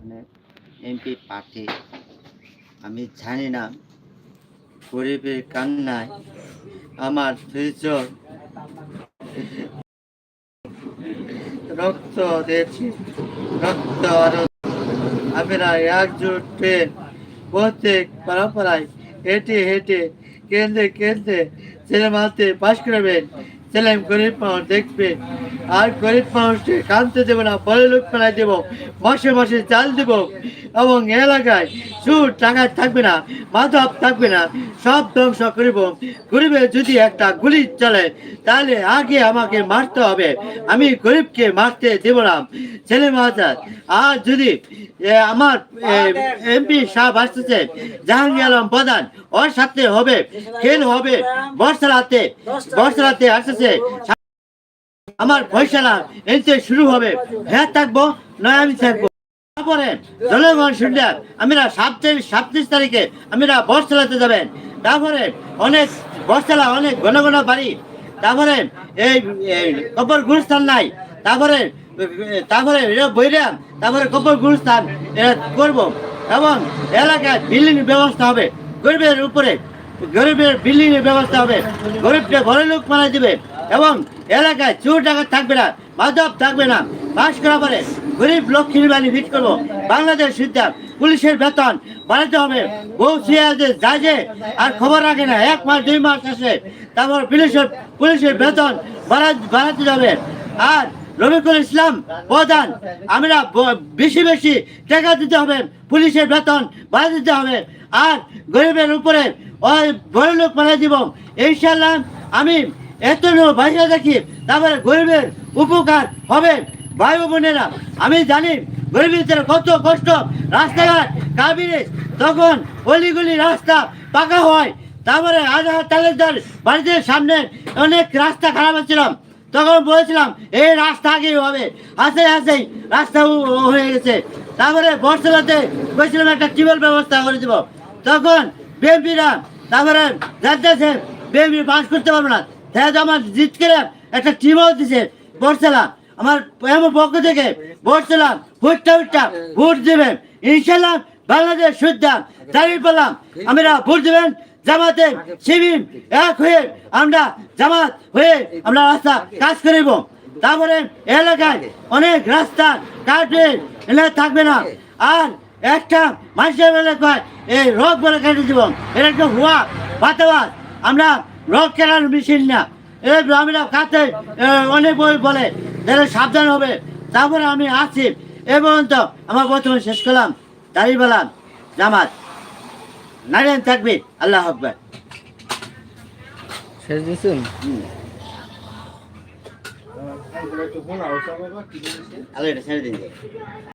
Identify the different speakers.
Speaker 1: মানে এমপি প্রার্থী আমি জানি না, গরিবের কান্নায় আমার দুইজন রক্ত দিয়েছি, রক্ত আমরা একজোট ট্রেন, প্রত্যেক পাড়াপাড়ায় হেঁটে হেঁটে কেন্দ্রে কেন্দ্রে সিনেমাতে পাশ করবেন। ছেলে গরিব মানুষ দেখবে আর গরিব মানুষকে কানতে দেবো না বড় লোক ফেলাই দেবো, মাসে মাসে চাল দেবো এবং এলাকায় সুর টাকা থাকবে না মাধব থাকবে না, সব ধ্বংস করিব। গরিবের যদি একটা গুলি চলে, তাহলে আগে আমাকে মারতে হবে। আমি গরিবকে মারতে দেব না। ছেলে মাজার আর যদি আমার এমপি সাহেব আসতেছে, জাহাঙ্গীর আলম প্রধান, ওর সাথে হবে, খেল হবে, বর্ষা রাতে বর্ষা রাতে আসতেছে। আমার ফয়সালা এতে শুরু হবে। হ্যাঁ থাকব, নয়, আমি থাকব। তারপরে জনগণ শুনলে আমরা সাতত্রিশ সাতত্রিশ তারিখে আমরা বস চালাতে যাবেন। তারপরে অনেক বস চালা অনেক ঘন ঘন বাড়ি। তারপরে এই কবর গুরুস্থান নাই। তারপরে তারপরে বৈরাম তারপরে কবর গুরুস্থান এটা করব। এবং এলাকায় বিল্ডিং ব্যবস্থা হবে। গরিবের উপরে গরিবের বিল্ডিং ব্যবস্থা হবে। গরিবকে ঘরে লোক মারা দিবে। এবং এলাকায় চোর টাকা থাকবে না মাধব থাকবে না। পাশ করা পরে গরিব লক্ষ্মীর বাণী ফিট করব। বাংলাদেশ সিদ্ধান্ত পুলিশের বেতন বাড়াতে হবে। বউ সিয়াজে যাজে আর খবর রাখে না। এক মাস, দুই মাস আসে তারপর পুলিশের পুলিশের বেতন বাড়া বাড়াতে হবে আর রবিকুল ইসলাম প্রধান, আমরা বেশি বেশি টাকা দিতে হবে। পুলিশের বেতন বাড়া দিতে হবে। আর গরিবের উপরে ওই বড় লোক বানাই দিব। ইনশাল্লাহ আমি এত ভাইয়া দেখি, তারপরে গরিবের উপকার হবে। ভাই বোনেরা, আমি জানি গরিবের কত কষ্ট। রাস্তাঘাট কাবিরে তখন অলিগুলি রাস্তা পাকা হয়। তারপরে আজহার তালেদার বাড়িতে সামনে অনেক রাস্তা খারাপ হচ্ছিল তখন বলেছিলাম এই রাস্তা আগেই হবে? হাসে হাসেই রাস্তা হয়ে গেছে। তারপরে বর্ষাতে বলছিলাম, একটা টিউবওয়েল ব্যবস্থা করে দিব। তখন বিএনপিরা, তারপরে যাচ্ছে বিএনপি পাস করতে পারবে না। তাই আমার জিত করে একটা টিমও দিছে, বর্ষালা। আমার আমার পক্ষ থেকে বলছিলাম ভোটটা ভোটটা, ভোট দেবেন। ইনশাল্লাহ বাংলাদেশ সুদ্ধা দাঁড়িয়ে পেলাম আমরা ভোট দেবেন, জামাতে শিবির এক হয়ে আমরা জামাত হয়ে আমরা রাস্তা কাজ করিব। তারপরে এলাকায় অনেক রাস্তা কাটবে, এলাকা থাকবে না। আর একটা মানুষের এলাকায় এই রোগ বলে কেটে দিব। এটা একটা হুয়া বাতাবাস আমরা রোগ কেনার মেশিন না। এই আমরা কাছে অনেক বই বলে যারা সাবধান হবে। তারপরে আমি আসি এ পর্যন্ত আমার বর্তমানে শেষ করলাম। দাঁড়িয়ে পেলাম জামাত নারায়ণ থাকবে আল্লাহ আকবর।
Speaker 2: শেষ
Speaker 1: আল্লাহ এটা ছেড়ে দিন।